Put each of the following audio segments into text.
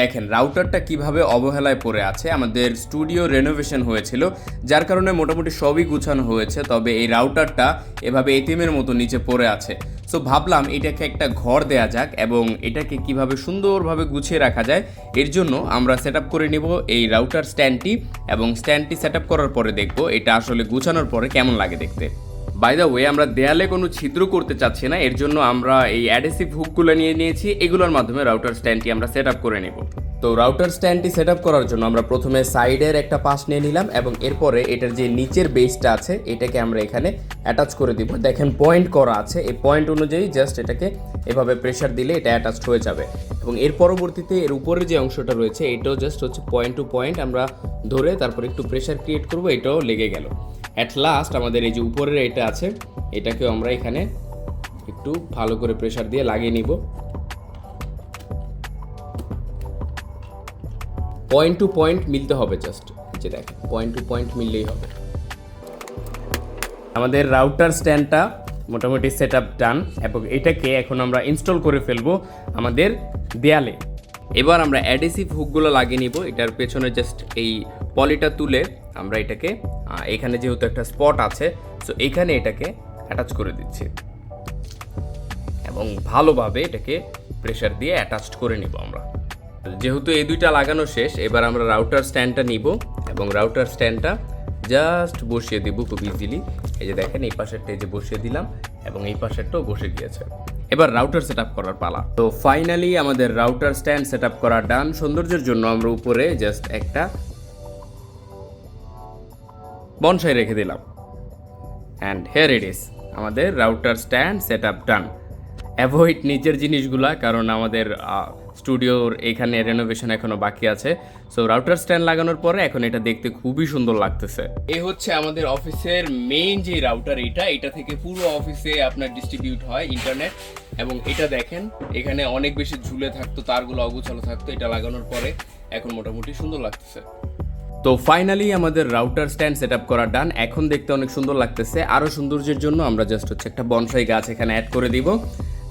দেখেন রাউটারটা কীভাবে অবহেলায় পড়ে আছে, আমাদের স্টুডিও রেনোভেশন হয়েছিল, যার কারণে মোটামুটি সবই গুছানো হয়েছে, তবে এই রাউটারটা এভাবে এটিএমের মতো নিচে পড়ে আছে। সো ভাবলাম এটাকে একটা ঘর দেয়া যাক, এবং এটাকে কীভাবে সুন্দরভাবে গুছিয়ে রাখা যায়, এর জন্য আমরা সেট করে নিব এই রাউটার স্ট্যান্ডটি এবং স্ট্যান্ডটি সেট করার পরে দেখব এটা আসলে গুছানোর পরে কেমন লাগে দেখতে। বাই দ্য ওয়ে আমরা দেয়ালে কোনো ছিদ্র করতে চাচ্ছি না, এর জন্য আমরা এই অ্যাডেসিভ হুকগুলো নিয়ে নিয়েছি, এগুলোর মাধ্যমে রাউটার স্ট্যান্ডটি আমরা সেট করে নেব। তো রাউটার স্ট্যান্ডটি সেট করার জন্য আমরা প্রথমে সাইডের একটা পাশ নিয়ে নিলাম এবং এরপরে এটার যে নিচের বেসটা আছে, এটাকে আমরা এখানে অ্যাটাচ করে দিব। দেখেন পয়েন্ট করা আছে, এই পয়েন্ট অনুযায়ী জাস্ট এটাকে এভাবে প্রেশার দিলে এটা অ্যাটাচড হয়ে যাবে। এবং এর পরবর্তীতে এর উপরের যে অংশটা রয়েছে, এটাও জাস্ট হচ্ছে পয়েন্ট টু পয়েন্ট আমরা ধরে তারপর একটু প্রেশার ক্রিয়েট করব, এটাও লেগে গেল। অ্যাট লাস্ট আমাদের এই যে উপরের এটা আছে, এটাকেও আমরা এখানে একটু ভালো করে প্রেশার দিয়ে লাগিয়ে নিব। পয়েন্ট টু পয়েন্ট মিলতে হবে জাস্ট যে দেখেন পয়েন্ট টু পয়েন্ট মিললেই হবে। আমাদের রাউটার স্ট্যান্ডটা মোটামুটি সেট আপ ডান এবং এটাকে এখন আমরা ইনস্টল করে ফেলব আমাদের দেয়ালে। এবার আমরা অ্যাডেসিভ হুকগুলো লাগিয়ে নিব, এটার পেছনে জাস্ট এই পলিটা তুলে আমরা এটাকে এখানে যেহেতু একটা স্পট আছে সো এখানে এটাকে অ্যাটাচ করে দিচ্ছি। এবং ভালোভাবে এটাকে প্রেশার দিয়ে অ্যাটাচড করে নিব আমরা। যেহেতু এই দুইটা লাগানো শেষ, এবার আমরা রাউটার স্ট্যান্ডটা নিব এবং রাউটার স্ট্যান্ডটা জাস্ট বসিয়ে দিব খুব ইজিলি এই যে দেখেন, এই পাশেরটা এই যে বসিয়ে দিলাম এবং এই পাশেরটাও বসে গিয়েছে। এবার রাউটার সেট করার পালা। তো ফাইনালি আমাদের রাউটার স্ট্যান্ড সেট করা ডান সৌন্দর্যের জন্য আমরা উপরে জাস্ট একটা বনসাই রেখে দিলাম। অ্যান্ড হেয়ার ইট ইস আমাদের router stand set up done avoid নিচের জিনিসগুলা, কারণ আমাদের স্টুডিওর এখানে রেনোভেশন এখনও বাকি আছে। সো রাউটার স্ট্যান্ড লাগানোর পরে এখন এটা দেখতে খুবই সুন্দর লাগতেছে। এ হচ্ছে আমাদের অফিসের মেইন যে রাউটার এটা এটা থেকে পুরো অফিসে আপনার ডিস্ট্রিবিউট হয় ইন্টারনেট এবং এটা দেখেন, এখানে অনেক বেশি ঝুলে থাকতো, তারগুলো অগুছালো থাকতো, এটা লাগানোর পরে এখন মোটামুটি সুন্দর লাগতেছে। তো ফাইনালি আমাদের রাউটার স্ট্যান্ড সেট আপ করা ডান এখন দেখতে অনেক সুন্দর লাগতেছে। আরও সৌন্দর্যের জন্য আমরা জাস্ট হচ্ছে একটা বনসাই গাছ এখানে অ্যাড করে দিব।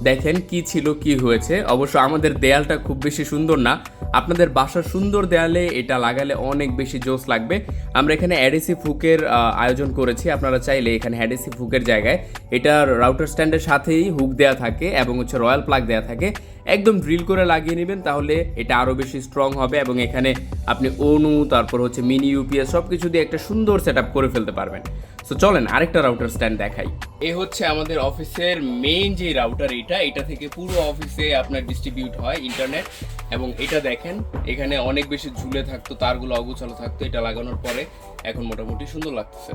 দেখেন কি ছিল, কি হয়েছে। অবশ্য আমাদের দেয়ালটা খুব বেশি সুন্দর না। আপনাদের বাসার সুন্দর দেয়ালে এটা লাগালে অনেক বেশি জোস লাগবে। আমরা এখানে অ্যাডেসি ফুকের আয়োজন করেছি। আপনারা চাইলে এখানে অ্যাডেসি ফুকের জায়গায় এটা রাউটার স্ট্যান্ডের সাথেই হুক দেওয়া থাকে এবং হচ্ছে রয়্যাল প্লাগ দেওয়া থাকে। একদম ড্রিল করে লাগিয়ে নেবেন তাহলে এটা আরও বেশি স্ট্রং হবে এবং এখানে আপনি অনু তারপর হচ্ছে মিনি ইউপিএস সব কিছু দিয়ে একটা সুন্দর সেট করে ফেলতে পারবেন। সো চলেন আরেকটা রাউটার স্ট্যান্ড দেখাই। এ হচ্ছে আমাদের অফিসের মেইন যে রাউটার এটা এটা থেকে পুরো অফিসে আপনার ডিস্ট্রিবিউট হয় ইন্টারনেট এবং এটা দেখেন, এখানে অনেক বেশি ঝুলে থাকতো, তারগুলো অগুছালো থাকতো, এটা লাগানোর পরে এখন মোটামুটি সুন্দর লাগতেছে।